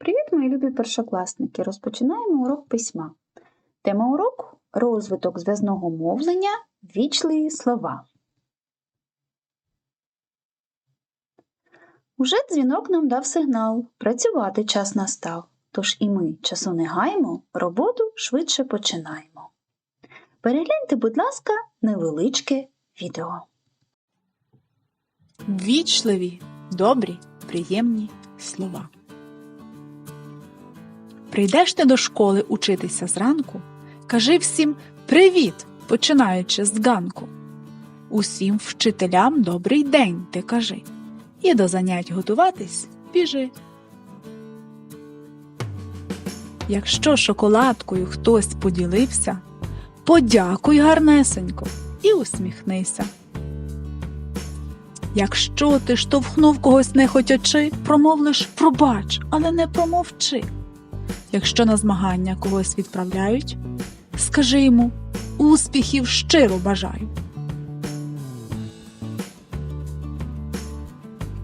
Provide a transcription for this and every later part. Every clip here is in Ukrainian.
Привіт, мої любі першокласники! Розпочинаємо урок письма. Тема уроку розвиток зв'язного мовлення, ввічливі слова. Уже дзвінок нам дав сигнал. Працювати час настав. Тож і ми часу не гаємо, роботу швидше починаємо. Перегляньте, будь ласка, невеличке відео. Ввічливі, добрі, приємні слова. Прийдеш ти до школи учитися зранку, кажи всім привіт, починаючи з ганку. Усім вчителям добрий день ти кажи, і до занять готуватись біжи. Якщо шоколадкою хтось поділився, подякуй гарнесенько і усміхнися. Якщо ти штовхнув когось нехотячи, промовлиш пробач, але не промовчи. Якщо на змагання когось відправляють, скажи йому успіхів щиро бажаю.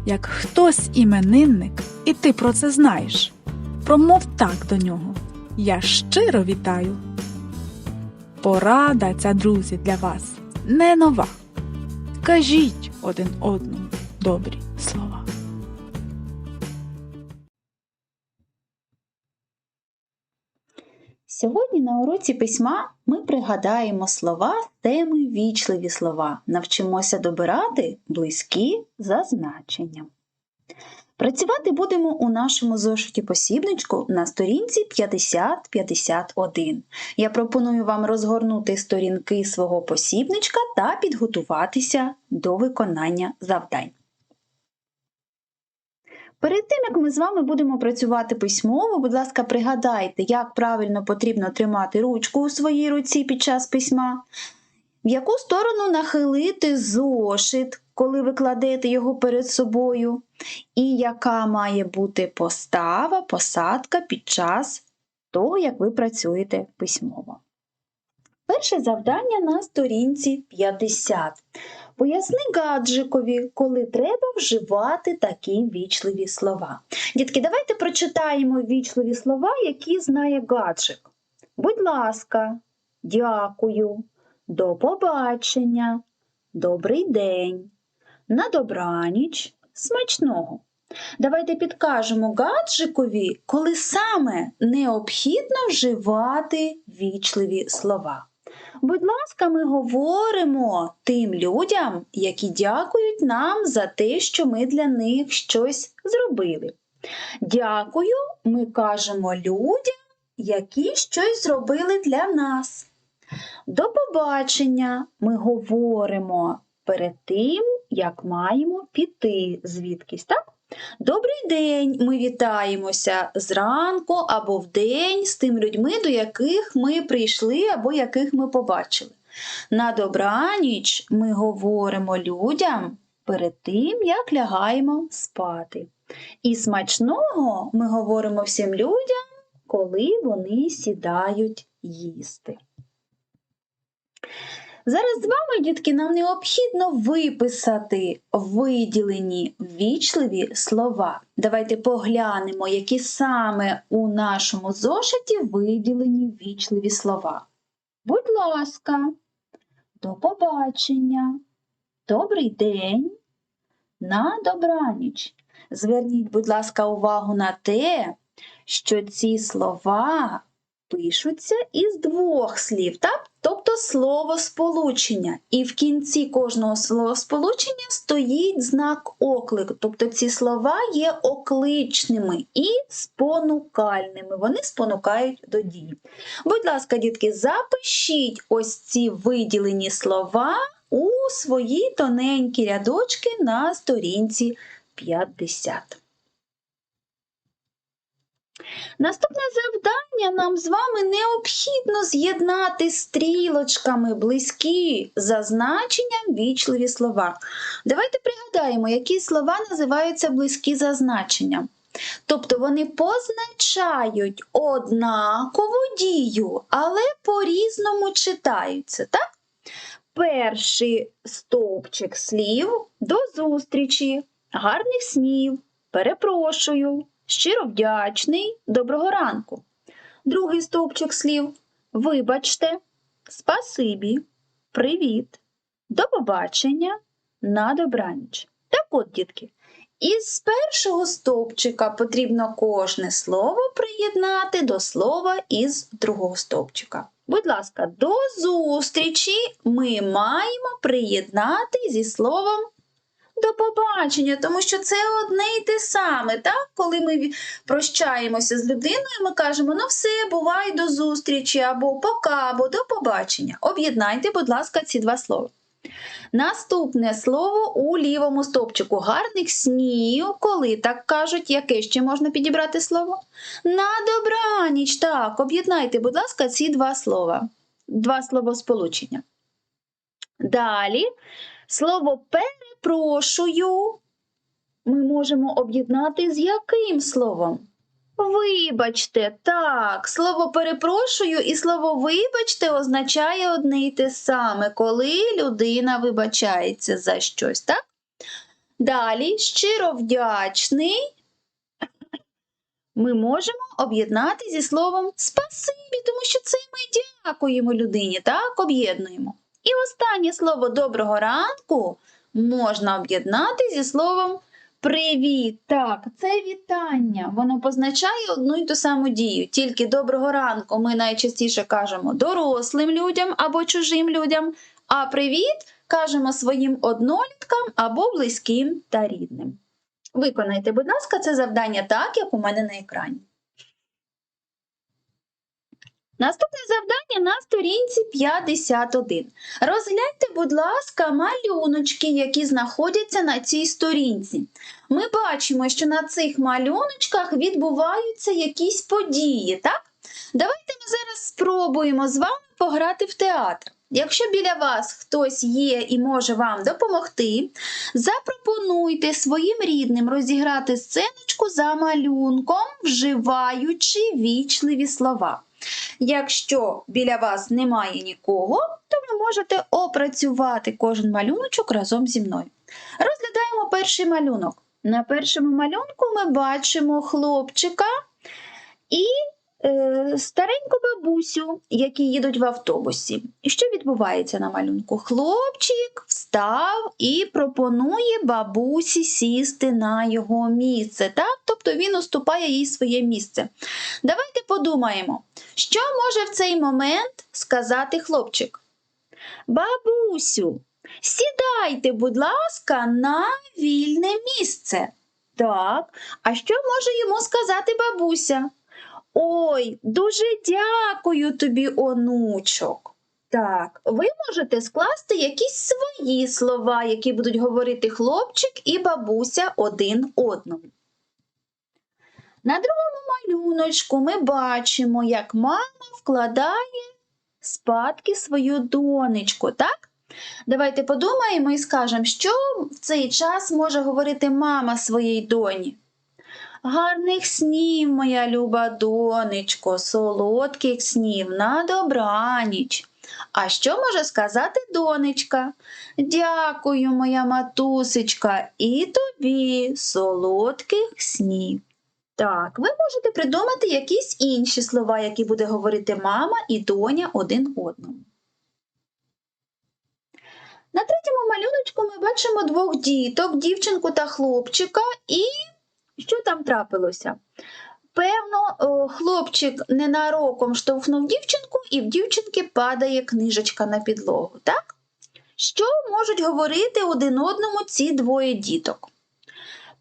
Як хтось іменинник, і ти про це знаєш, промов так до нього. Я щиро вітаю. Порада ця, друзі, для вас не нова. Кажіть один одному Сьогодні на уроці письма ми пригадаємо слова з теми вічливі слова, навчимося добирати близькі за значенням. Працювати будемо у нашому зошиті посібничку на сторінці 50-51. Я пропоную вам розгорнути сторінки свого посібничка та підготуватися до виконання завдань. Перед тим, як ми з вами будемо працювати письмово, будь ласка, пригадайте, як правильно потрібно тримати ручку у своїй руці під час письма, в яку сторону нахилити зошит, коли ви кладете його перед собою, і яка має бути постава, посадка під час того, як ви працюєте письмово. Перше завдання на сторінці 50. Поясни гаджикові, коли треба вживати такі вічливі слова. Дітки, давайте прочитаємо вічливі слова, які знає гаджик. Будь ласка, дякую, до побачення, добрий день, на добраніч, смачного. Давайте підкажемо гаджикові, коли саме необхідно вживати вічливі слова. Будь ласка, ми говоримо тим людям, які дякують нам за те, що ми для них щось зробили. Дякую, ми кажемо людям, які щось зробили для нас. До побачення ми говоримо перед тим, як маємо піти звідкись, так? Добрий день! Ми вітаємося зранку або вдень з тими людьми, до яких ми прийшли або яких ми побачили. На добраніч ми говоримо людям перед тим, як лягаємо спати. І смачного ми говоримо всім людям, коли вони сідають їсти. Зараз з вами, дітки, нам необхідно виписати виділені ввічливі слова. Давайте поглянемо, які саме у нашому зошиті виділені ввічливі слова. Будь ласка, до побачення, добрий день, на добраніч. Зверніть, будь ласка, увагу на те, що ці слова пишуться із двох слів, так? Тобто словосполучення. І в кінці кожного словосполучення стоїть знак оклику. Тобто ці слова є окличними і спонукальними. Вони спонукають до дії. Будь ласка, дітки, запишіть ось ці виділені слова у свої тоненькі рядочки на сторінці 50. Наступне завдання нам з вами необхідно з'єднати стрілочками близькі за значенням вічливі слова. Давайте пригадаємо, які слова називаються близькі за значенням. Тобто вони позначають однакову дію, але по-різному читаються. так? Перший стовпчик слів до зустрічі, гарних снів, перепрошую, щиро вдячний, доброго ранку. Другий стовпчик слів. Вибачте, спасибі, привіт, до побачення, на добраніч. Так от, дітки, із першого стовпчика потрібно кожне слово приєднати до слова із другого стовпчика. Будь ласка, до зустрічі. Ми маємо приєднати зі словом до побачення, тому що це одне й те саме. Так? Коли ми прощаємося з людиною, ми кажемо: ну все, бувай до зустрічі, або пока, або до побачення. Об'єднайте, будь ласка, ці два слова. Наступне слово у лівому стовпчику. Гарних снів, коли так кажуть, яке ще можна підібрати слово? На добраніч. Так, об'єднайте, будь ласка, ці два слова. Два словосполучення. Далі слово перепрошую ми можемо об'єднати з яким словом? Вибачте, так, слово перепрошую і слово вибачте означає одне й те саме, коли людина вибачається за щось, так? Далі, щиро вдячний, ми можемо об'єднати зі словом спасибі, тому що це ми дякуємо людині, так, об'єднуємо. І останнє слово доброго ранку можна об'єднати зі словом Привіт! Так, це вітання. Воно позначає одну й ту саму дію. Тільки доброго ранку ми найчастіше кажемо дорослим людям або чужим людям, а привіт кажемо своїм одноліткам або близьким та рідним. Виконайте, будь ласка, це завдання так, як у мене на екрані. Наступне завдання на сторінці 51. Розгляньте, будь ласка, малюночки, які знаходяться на цій сторінці. Ми бачимо, що на цих малюночках відбуваються якісь події, так? Давайте ми зараз спробуємо з вами пограти в театр. Якщо біля вас хтось є і може вам допомогти, запропонуйте своїм рідним розіграти сценочку за малюнком, вживаючи вічливі слова. Якщо біля вас немає нікого, то ви можете опрацювати кожен малюночок разом зі мною. Розглядаємо перший малюнок. На першому малюнку ми бачимо хлопчика і стареньку бабусю, які їдуть в автобусі. І що відбувається на малюнку? Хлопчик встав і пропонує бабусі сісти на його місце. Так? Тобто він уступає їй своє місце. Давайте подумаємо, що може в цей момент сказати хлопчик? Бабусю, сідайте, будь ласка, на вільне місце. Так, а що може йому сказати бабуся? Ой, дуже дякую тобі, онучок. Так, ви можете скласти якісь свої слова, які будуть говорити хлопчик і бабуся один одному. На другому малюночку ми бачимо, як мама вкладає спадки свою донечку, так? Давайте подумаємо і скажемо, що в цей час може говорити мама своїй доні. Гарних снів, моя люба донечко, солодких снів на добраніч. А що може сказати донечка? Дякую, моя матусечка, і тобі солодких снів. Так, ви можете придумати якісь інші слова, які буде говорити мама і доня один одному. На третьому малюночку ми бачимо двох діток, дівчинку та хлопчика, і що там трапилося? Певно, хлопчик ненароком штовхнув дівчинку, і в дівчинки падає книжечка на підлогу, так? Що можуть говорити один одному ці двоє діток?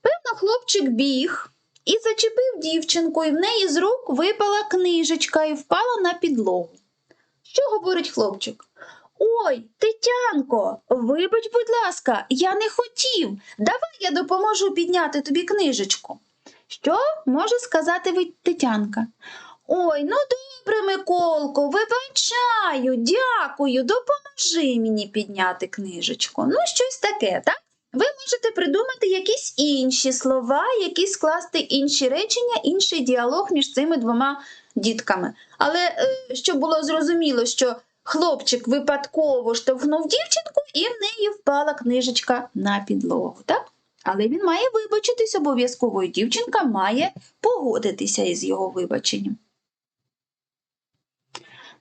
Певно, хлопчик біг і зачепив дівчинку, і в неї з рук випала книжечка і впала на підлогу. Що говорить хлопчик? Ой, Тетянко, вибач, будь ласка, я не хотів. Давай я допоможу підняти тобі книжечку. Що може сказати ви- Тетянка? Ой, ну добре, Миколко, вибачаю, дякую, допоможи мені підняти книжечку. Ну, щось таке, так? Ви можете придумати якісь інші слова, які скласти інші речення, інший діалог між цими двома дітками. Але е, щоб було зрозуміло, що хлопчик випадково штовхнув дівчинку, і в неї впала книжечка на підлогу. Так? Але він має вибачитись обов'язково, і дівчинка має погодитися із його вибаченням.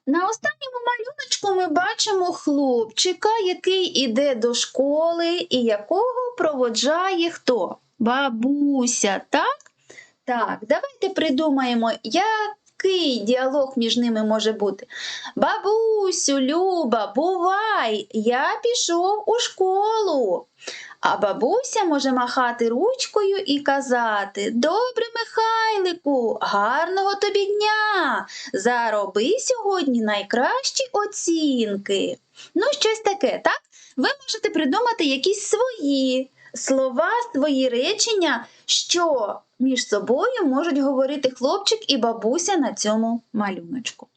На останньому малюночку ми бачимо хлопчика, який іде до школи і якого проводжає хто? Бабуся, так? Так, давайте придумаємо, який діалог між ними може бути. Бабусю, Люба, бувай, я пішов у школу. А бабуся може махати ручкою і казати: Добре, Михайлику, гарного тобі дня! Зароби сьогодні найкращі оцінки. Ну, щось таке, так? Ви можете придумати якісь свої слова, свої речення, що між собою можуть говорити хлопчик і бабуся на цьому малюночку.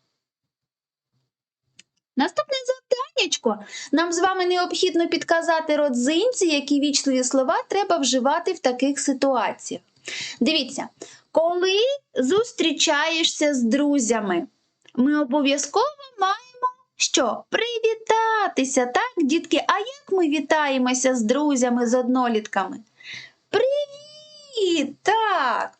Наступне завданнячко. Нам з вами необхідно підказати родзинці, які вічливі слова треба вживати в таких ситуаціях. Дивіться, коли зустрічаєшся з друзями, ми обов'язково маємо що? Привітатися, так, дітки? А як ми вітаємося з друзями, з однолітками? Привіт! Так.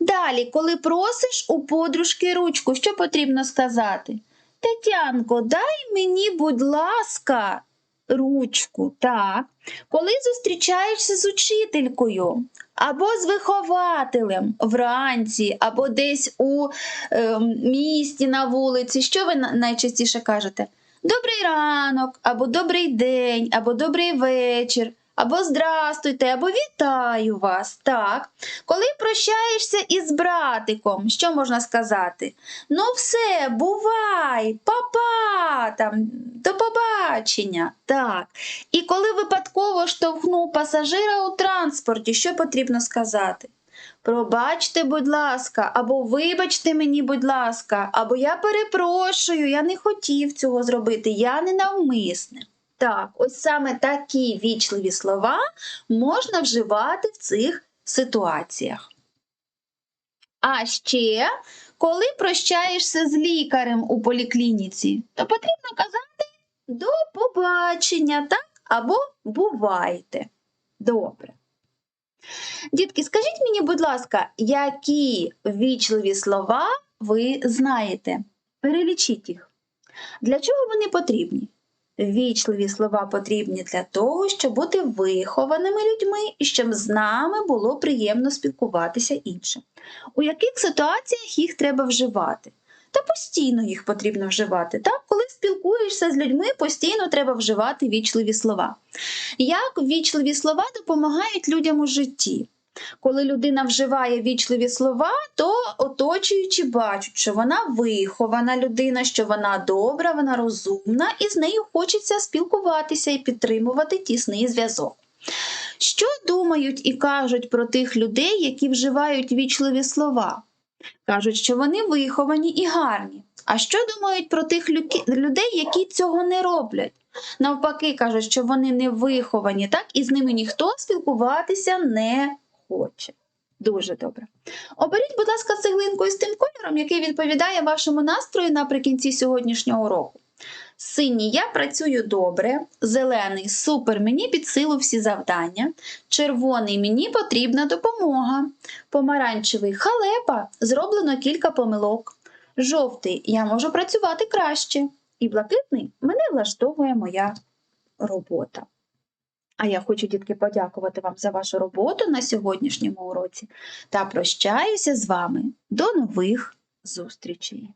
Далі, коли просиш у подружки ручку, що потрібно сказати? Тетянко, дай мені, будь ласка, ручку. Так. Коли зустрічаєшся з учителькою або з вихователем вранці, або десь у е, місті на вулиці, що ви найчастіше кажете? Добрий ранок, або добрий день, або добрий вечір, або здрастуйте, або вітаю вас. Так. Коли прощаєшся із братиком, що можна сказати? Ну, все, бувай, папа, там, до побачення. Так. І коли випадково штовхнув пасажира у транспорті, що потрібно сказати? Пробачте, будь ласка, або вибачте мені, будь ласка, або я перепрошую, я не хотів цього зробити, я не навмисне. Так, ось саме такі вічливі слова можна вживати в цих ситуаціях. А ще, коли прощаєшся з лікарем у поліклініці, то потрібно казати до побачення, так? Або бувайте. Добре. Дітки, скажіть мені, будь ласка, які вічливі слова ви знаєте? Перелічіть їх. Для чого вони потрібні? Вічливі слова потрібні для того, щоб бути вихованими людьми і щоб з нами було приємно спілкуватися іншим. У яких ситуаціях їх треба вживати? Та постійно їх потрібно вживати. Так? Коли спілкуєшся з людьми, постійно треба вживати вічливі слова. Як вічливі слова допомагають людям у житті? Коли людина вживає вічливі слова, то оточуючі бачать, що вона вихована людина, що вона добра, вона розумна, і з нею хочеться спілкуватися і підтримувати тісний зв'язок. Що думають і кажуть про тих людей, які вживають вічливі слова? Кажуть, що вони виховані і гарні. А що думають про тих людей, які цього не роблять? Навпаки, кажуть, що вони не виховані, так і з ними ніхто спілкуватися не хоче. Дуже добре. Оберіть, будь ласка, цеглинку із тим кольором, який відповідає вашому настрою наприкінці сьогоднішнього року. Синій я працюю добре, зелений супер, мені під силу всі завдання, червоний мені потрібна допомога, помаранчевий халепа, зроблено кілька помилок, жовтий я можу працювати краще, і блакитний мене влаштовує моя робота. А я хочу, дітки, подякувати вам за вашу роботу на сьогоднішньому уроці та прощаюся з вами до нових зустрічей.